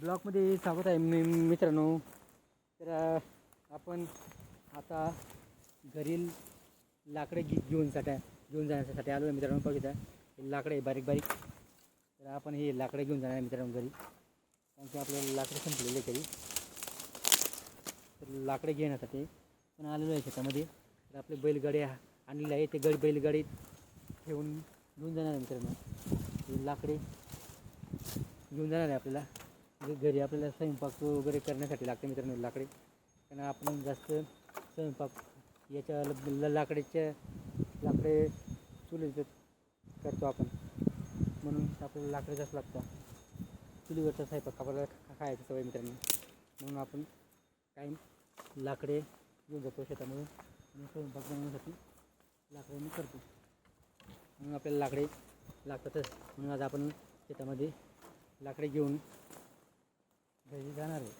ब्लॉकमध्ये स्वागत आहे मी मित्रांनो. तर आपण आता घरी लाकडे घे घेऊन साठ्या घेऊन जाण्यासाठी आलो आहे मित्रांनो बघितलं हे लाकडे आहे बारीक बारीक. तर आपण हे लाकडे घेऊन जाणार आहे मित्रांनो घरी. कारण की आपल्याला लाकडे संपलेले आहे घरी. तर लाकडे घेण्यासाठी पण आलेलो आहे शेतामध्ये. तर आपले बैलगाडी आ- आणलेली आहे. ते गडी बैलगाडी ठेवून घेऊन जाणार आहे मित्रांनो. लाकडे घेऊन जाणार आहे आपल्याला. म्हणजे घरी आपल्याला स्वयंपाक वगैरे करण्यासाठी लागते मित्रांनो लाकडे. कारण आपण जास्त स्वयंपाक याच्या ल- ल- लाकडाच्या लाकडे चुलीचं करतो आपण. म्हणून आपल्याला लाकडे जास्त लागतं चुलीवरचा स्वयंपाक आपल्याला खायचं सवय मित्रांनो. म्हणून आपण काय लाकडे घेऊन जातो शेतामध्ये आणि स्वयंपाक बनवण्यासाठी लाकडे मी करतो. म्हणून आपल्याला लाकडे लागतातच. म्हणून आज आपण शेतामध्ये लाकडे घेऊन घरी जाणार आहे.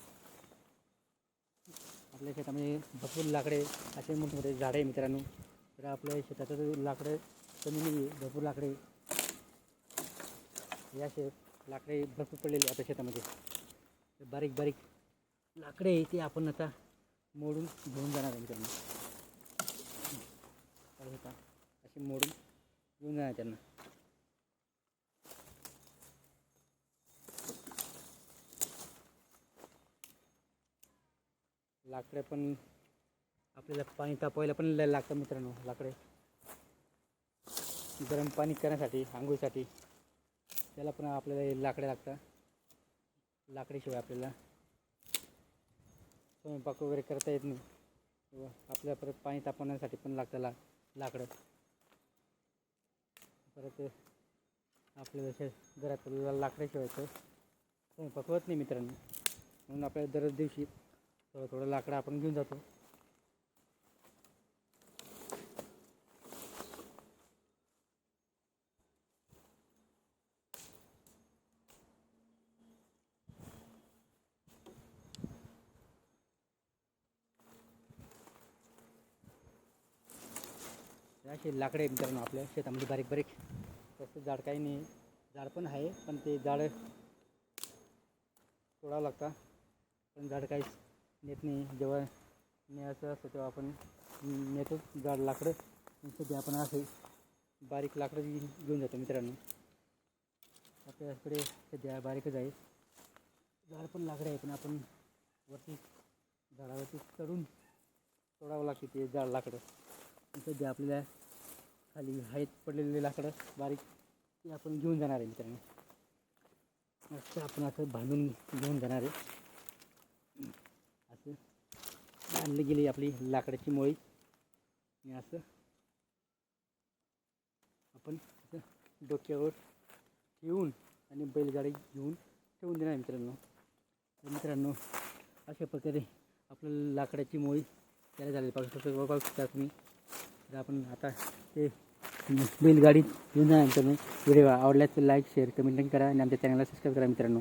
आपल्या शेतामध्ये भरपूर लाकडे असे मोठमोठे झाडं आहे मित्रांनो. तर आपल्या शेताचं लाकडं कमी नाही आहे भरपूर लाकडे या असे लाकडे भरपूर पडलेले आपल्या शेतामध्ये. तर बारीक बारीक लाकडे आहे ते आपण आता मोडून घेऊन जाणार आहे मित्रांनो. तर आता असे मोडून घेऊन जाणार त्यांना. लाकडे पण आपल्याला पाणी तापवायला पण लय लागतं मित्रांनो लाकडे. गरम पाणी करण्यासाठी आंघोळीसाठी त्याला पण आपल्याला हे लाकडे लागतं. लाकडेशिवाय आपल्याला स्वयंपाक वगैरे करता येत नाही. किंवा आपल्याला परत पाणी तापवण्यासाठी पण लागतं ला लाकडं. परत आपल्याला शे घरात ला- लाकडाशिवाय तर स्वयंपाक होत नाही मित्रांनो. म्हणून आपल्याला दररोज दिवशी थोडं थोडं लाकडं आपण घेऊन जातो. असे लाकडे मित्रांनो आपल्या शेतामध्ये बारीक बारीक तसं झाड काही नाही. झाड पण आहे पण ते झाड तोडावं लागतं. पण झाड काहीच नेत नाही. जेव्हा न्यायचं असतं तेव्हा आपण नेतो. जाड लाकडं. सध्या आपण असे बारीक लाकडं घेऊन जातो मित्रांनो. आपल्याकडे सध्या बारीकच आहे. झाड पण लाकडं आहे पण आपण वरती झाडावरती चढून तोडावं लागते ते जाड लाकडं. सध्या आपल्याला खाली हायत पडलेले लाकडं बारीक ते आपण घेऊन जाणार आहे मित्रांनो. असं आपण असं बांधून घेऊन जाणार आहे. आणली गेली आपली लाकडाची मोळी. आणि असं. आपण डोक्यावर ठेवून आणि बैलगाडी घेऊन ठेवून देणार मित्रांनो. तर मित्रांनो अशा प्रकारे आपलं लाकडाची मोळी तयार झालेली पाहू शकतो. पाहू शकता तुम्ही. तर आपण आता ते बैलगाडीत घेऊन जाणार मित्रांनो. व्हिडिओ आवडल्यास लाईक शेअर कमेंट करा आणि आमच्या चॅनलला सबस्क्राईब करा मित्रांनो.